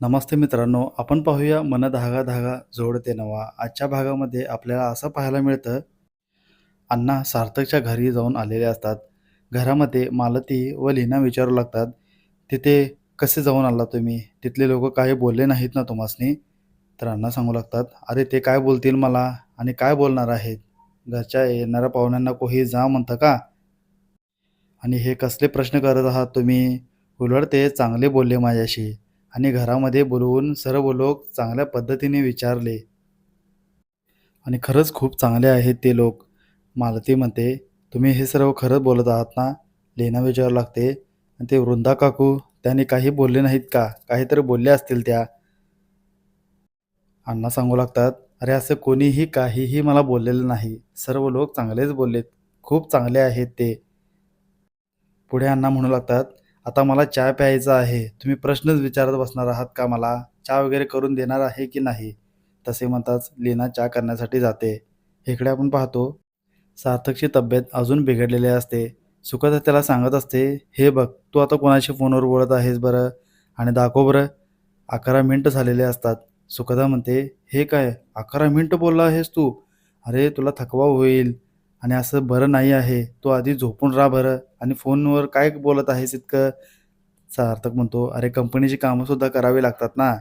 नमस्ते मित्रांनो आपण पाहूया मन धागा धागा जोडते नवा. आजच्या भागामध्ये आपल्याला असं पाहायला मिळतं अण्णा सार्थकच्या घरी जाऊन आलेले असतात. घरामध्ये मालती व लीना विचारू लागतात तिथे कसे जाऊन आला तुम्ही? तिथले लोक काही बोलले नाहीत ना तुम्हासनी? तर अण्णा सांगू लागतात अरे ते काय बोलतील मला? आणि काय बोलणार आहेत? घरच्या येणाऱ्या पाहुण्यांना कोही जा म्हणतं का? आणि हे कसले प्रश्न करत आहात तुम्ही? उलट ते चांगले बोलले माझ्याशी. आणि घरामध्ये बोलवून सर्व लोक चांगल्या पद्धतीने विचारले. आणि खरंच खूप चांगले आहेत ते लोक. मालती म्हणते तुम्ही हे सर्व खरंच बोलत आहात ना? लेना विचारू लागते. आणि ते वृंदा काकू त्यांनी काही बोलले नाहीत का? काहीतरी बोलले असतील त्या. अण्णा सांगू लागतात अरे असं कोणीही काहीही मला बोललेलं नाही. सर्व लोक चांगलेच बोललेत. खूप चांगले आहेत ते. पुढे अण्णा म्हणू लागतात आता मला चहा प्यायचा आहे. तुम्ही प्रश्नच विचारत बसणार आहात का मला? चहा वगैरे करून देणार आहे की नाही? तसे म्हणताच लीना चहा करण्यासाठी जाते. इकडे आपण पाहतो सार्थकची तब्येत अजून बिघडलेली असते. सुखदा त्याला सांगत असते हे बघ तू आता कोणाशी फोनवर बोलत आहेस बरं? आणि दाखव बरं अकरा मिनटं झालेले असतात. सुखदा म्हणते हे काय अकरा मिनटं बोलला आहेस तू? अरे तुला थकवा होईल. आणि असं बरं नाही आहे तू आधी झोपून राहा बरं. आणि फोनवर काय बोलत आहेस इतकं सार्थक म्हणतो अरे कंपनीची कामंसुद्धा करावी लागतात ना?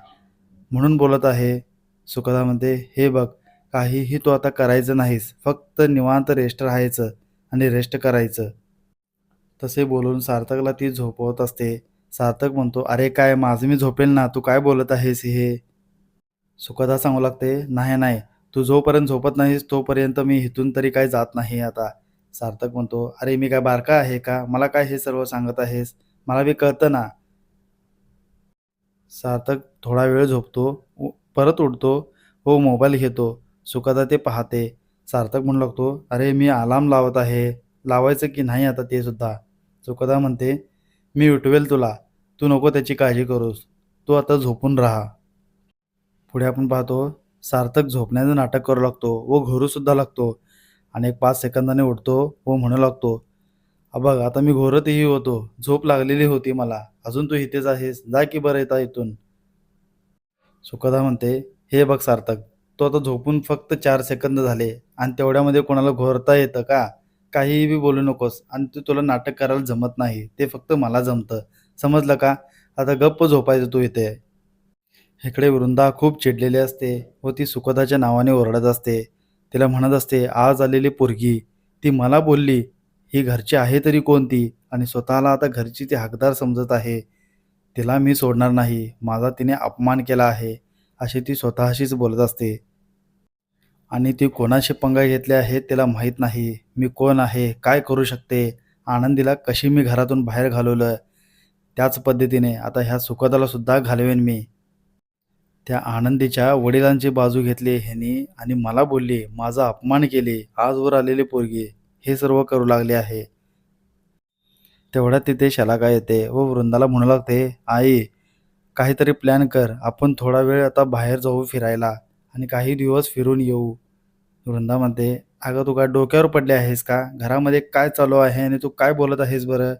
म्हणून बोलत आहे. सुखदा म्हणते हे बघ काहीही तू आता करायचं नाहीस. फक्त निवांत रेस्ट राहायचं आणि रेस्ट करायचं. तसे बोलून सार्थकला ती झोपवत असते. सार्थक म्हणतो अरे काय माझं मी झोपेल ना? तू काय बोलत आहेस हे? सुखदा सांगू लागते नाही नाही. तू जोपर्यंत झोपत नाहीस तोपर्यंत मी इथून तरी काय जात नाही आता. सार्थक म्हणतो अरे मी काय बारका आहे का? मला काय हे सर्व सांगत आहेस? मला बी कळतं ना. सार्थक थोडा वेळ झोपतो परत उठतो हो मोबाईल घेतो सुखदा ते पाहते. सार्थक म्हणू लागतो अरे मी अलार्म लावत आहे. लावायचं की नाही आता ते सुद्धा? सुखदा म्हणते मी उठवेल तुला. तू नको त्याची काळजी करूस. तू आता झोपून राहा. पुढे आपण पाहतो सार्थक झोपण्याचं नाटक करू लागतो व घोरूसुद्धा लागतो. आणि एक पाच सेकंदाने उठतो व म्हणू लागतो बघ आता मी घोरतही होतो. झोप लागलेली होती मला. अजून तू इथेच आहेस. जा की बरं येता इथून. सुखदा म्हणते हे बघ सार्थक तो आता झोपून फक्त चार सेकंद झाले. आणि तेवढ्यामध्ये कोणाला घोरता येतं का? काहीही बी बोलू नकोस. आणि तू तुला नाटक करायला जमत नाही. ते फक्त मला जमतं. समजलं का? आता गप्प झोपायचं तू इथे. इकडे वृंदा खूप चिडलेली असते व ती सुखदाच्या नावाने ओरडत असते. तिला म्हणत असते आज आलेली पोरगी ती मला बोलली ही घरची आहे तरी कोणती? आणि स्वतःला आता घरची ती हकदार समजत आहे. तिला मी सोडणार नाही माझा तिने अपमान केला आहे अशी ती स्वतःशीच बोलत असते. आणि ती कोणाशी पंगा घेतली आहे तिला माहीत नाही. मी कोण आहे? काय करू शकते? आनंदीला कशी मी घरातून बाहेर घालवलं? त्याच पद्धतीने आता ह्या सुखदाला सुद्धा घालवेन मी. त्या आनंदीच्या वडिलांची बाजू घेतली ह्याने आणि मला बोलली माझा अपमान केले आजवर आलेली पोरगी हे सर्व करू लागले आहे. तेवढ्यात तिथे शलाका येते व वृंदाला म्हणू लागते आई काहीतरी प्लॅन कर आपण थोडा वेळ आता बाहेर जाऊ फिरायला आणि काही दिवस फिरून येऊ. वृंदा म्हणते अगं तू काय डोक्यावर पडले आहेस का? घरामध्ये काय चालू आहे आणि तू काय बोलत आहेस बरं?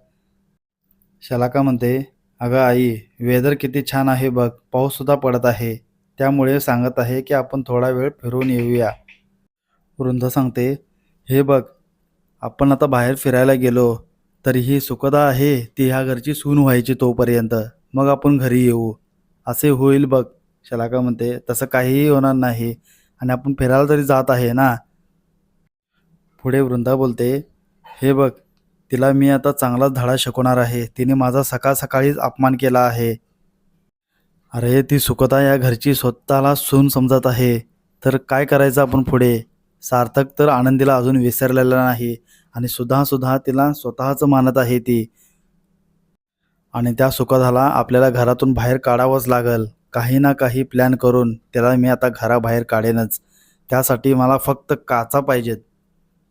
शलाका म्हणते अगं आई वेदर किती छान आहे बघ. पाऊससुद्धा पडत आहे. त्यामुळे सांगत आहे की आपण थोडा वेळ फिरून येऊया. वृंदा सांगते हे बघ आपण आता बाहेर फिरायला गेलो तरीही सुखदा आहे ती ह्या घरची सून व्हायची तोपर्यंत. मग आपण घरी येऊ. असे होईल बघ. शलाका म्हणते तसं काहीही होणार नाही. आणि आपण फिरायला तरी जात आहे ना? पुढे वृंदा बोलते हे बघ तिला मी आता चांगलाच धडा शिकवणार आहे. तिने माझा सकाळ सकाळीच अपमान केला आहे. अरे ती सुखता या घरची स्वतःला सून समजत आहे. तर काय करायचं आपण पुढे? सार्थक तर आनंदीला अजून विसरलेला नाही आणि सुद्धा सुद्धा तिला स्वतःच मानत आहे ती. आणि त्या सुखदाला आपल्याला घरातून बाहेर काढावंच लागल. काही ना काही प्लॅन करून त्याला मी आता घराबाहेर काढेनच. त्यासाठी मला फक्त काचा पाहिजेत.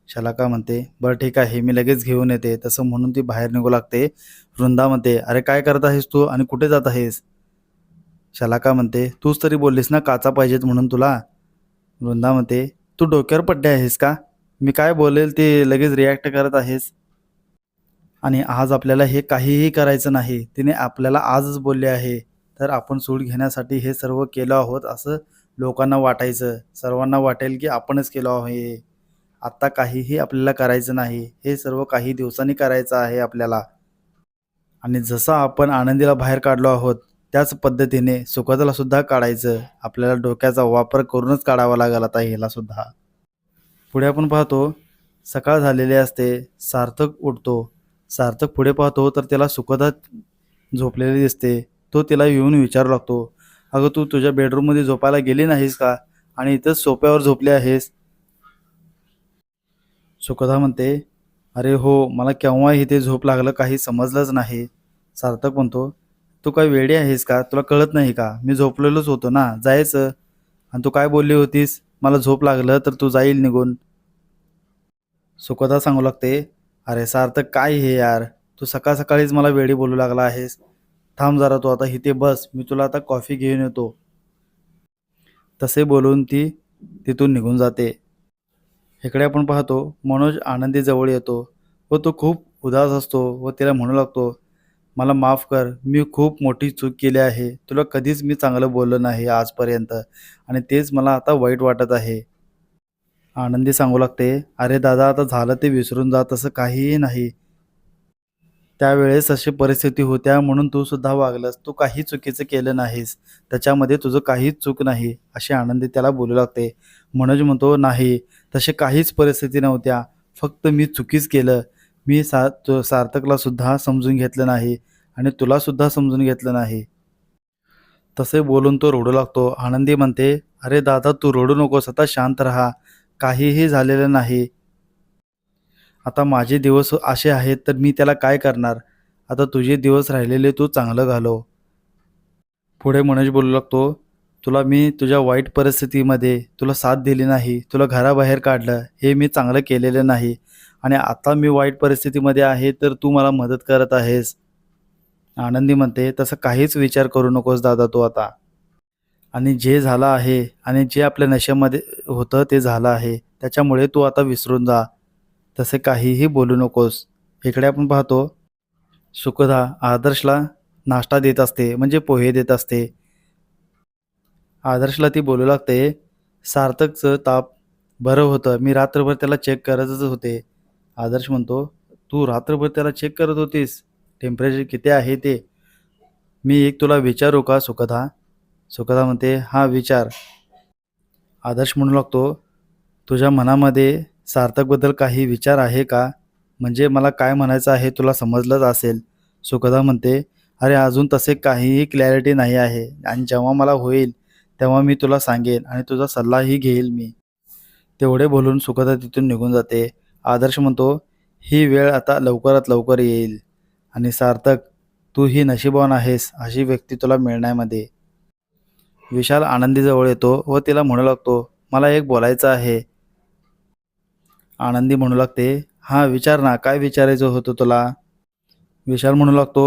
शलाका म्हणते बरं ठीक आहे मी लगेच घेऊन येते. तसं म्हणून ती बाहेर निघू लागते. वृंदा म्हणते अरे काय करत आहेस तू आणि कुठे जात आहेस? शलाका म्हणते तूच तरी बोललीस ना काचा पाहिजेत म्हणून तुला. वृंदा म्हणते तू डोक्यावर पड्डे आहेस का? मी काय बोलेल ते लगेच रिॲक्ट करत आहेस. आणि आज आपल्याला हे काहीही करायचं नाही. तिने आपल्याला आजच बोलले आहे. तर आपण सूट घेण्यासाठी हे सर्व केलं आहोत असं लोकांना वाटायचं. सर्वांना वाटेल की आपणच केलं आहे. आत्ता काहीही आपल्याला करायचं नाही हे सर्व काही दिवसांनी करायचं आहे आपल्याला. आणि जसं आपण आनंदीला बाहेर काढलो आहोत त्याच पद्धतीने सुखदालासुद्धा काढायचं. आपल्याला डोक्याचा वापर करूनच काढावा लागेल आता हिला सुद्धा. पुढे आपण पाहतो सकाळ झालेली असते सार्थक उठतो. सार्थक पुढे पाहतो तर त्याला सुखदा झोपलेली दिसते. तो तिला येऊन विचारू लागतो अगं तू तुझ्या बेडरूममध्ये झोपायला गेली नाहीस का? आणि इथंच सोप्यावर झोपली आहेस? सुखदा म्हणते अरे हो मला केव्हा इथे झोप लागलं काही समजलंच नाही. सार्थक म्हणतो तू काय वेडी आहेस का? तुला कळत नाही का? मी झोपलेलोच होतो ना जायचं. आणि तू काय बोलली होतीस? मला झोप लागलं तर तू जाईल निघून. सुखदा सांगू लागते अरे सार्थक काय हे यार? तू सकाळ सकाळीच मला वेडी बोलू लागला आहेस. थांब जरा तू आता इथे बस मी तुला आता कॉफी घेऊन येतो. तसे बोलून ती तिथून निघून जाते. इकडे आपण पाहतो मनोज आनंदी जवळ येतो व तो खूप उदास असतो व तिला म्हणू लागतो मला माफ कर मी खूप मोठी चूक केली आहे. तुला कधीच मी चांगलं बोललो नाही आजपर्यंत आणि तेच मला आता वाईट वाटत आहे. आनंदी सांगू लागते अरे दादा आता झालं ते विसरून जा तसं काहीही नाही. त्यावेळेस अशी परिस्थिती होत्या म्हणून तू सुद्धा वागलंस. तू काही चुकीचं केलं नाहीस. त्याच्यामध्ये तुझं काहीच चूक नाही अशी आनंदी त्याला बोलू लागते. मनोज म्हणतो नाही तसे काहीच परिस्थिती नव्हत्या. फक्त मी चुकीच केलं. मी सा सार्थकला सुद्धा समजून घेतलं नाही आणि तुला सुद्धा समजून घेतलं नाही. तसे बोलून तो रडू लागतो. आनंदी म्हणते अरे दादा तू रडू नकोस. आता शांत राहा. काहीही झालेलं नाही. आता माझे दिवस असे आहेत तर मी त्याला काय करणार? आता तुझे दिवस राहिलेले तू चांगलं घालव. पुढे मनोज बोलू लागतो तुला मी तुझ्या वाईट परिस्थितीमध्ये तुला साथ दिली नाही तुला घराबाहेर काढलं हे मी चांगलं केलेलं नाही. आणि आता मी वाईट परिस्थितीमध्ये आहे तर तू मला मदत करत आहेस. आनंदी म्हणते तसं काहीच विचार करू नकोस दादा तू आता. आणि जे झालं आहे आणि जे आपल्या नशेमध्ये होतं ते झालं आहे. त्याच्यामुळे तू आता विसरून जा. तसे काहीही बोलू नकोस. इकडे आपण पाहतो सुखदा आदर्शला नाश्ता देत असते म्हणजे पोहे देत असते. आदर्शला ती बोलू लागते सार्थकचं ताप बरं होतं मी रात्रभर त्याला चेक करतच होते. आदर्श म्हणतो तू रात्रभर त्याला चेक करत होतीस? टेम्परेचर किती आहे ते? मी एक तुला विचारू का सुखदा? सुखदा म्हणते हा विचार. आदर्श म्हणू लागतो तुझ्या मनामध्ये सार्थकबद्दल काही विचार आहे का? म्हणजे मला काय म्हणायचं आहे तुला समजलंच असेल. सुखदा म्हणते अरे अजून तसे काहीही क्लॅरिटी नाही आहे. आणि जेव्हा मला होईल तेव्हा मी तुला सांगेन आणि तुझा सल्लाही घेईल मी. तेवढे बोलून सुखदा तिथून निघून जाते. आदर्श म्हणतो ही वेळ आता लवकरात लवकर येईल. आणि सार्थक तू ही नशीबवान आहेस अशी व्यक्ती तुला मिळण्यामध्ये. विशाल आनंदीजवळ येतो व तिला म्हणू लागतो मला एक बोलायचं आहे. आनंदी म्हणू लागते. हा विचार ना काय विचारायचं होतं तुला? विशाल म्हणू लागतो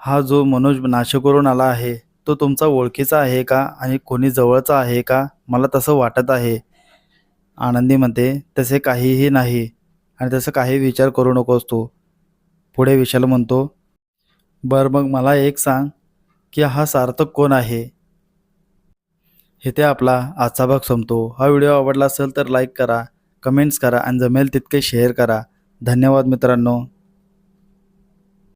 हा जो मनोज नाशिक करून आला आहे तो तुमचा ओळखीचा आहे का? आणि कोणी जवळचा आहे का? मला तसं वाटत आहे. आनंदी म्हणते तसे काहीही नाही आणि तसं काही विचार करू नकोस तू. पुढे विशाल म्हणतो बरं मग मला एक सांग की हा सार्थक कोण आहे? इथे आपला आजचा भाग संपतो. हा व्हिडिओ आवडला असेल तर लाईक करा कमेंट्स करा आणि जमेल तितके शेअर करा. धन्यवाद मित्रांनो.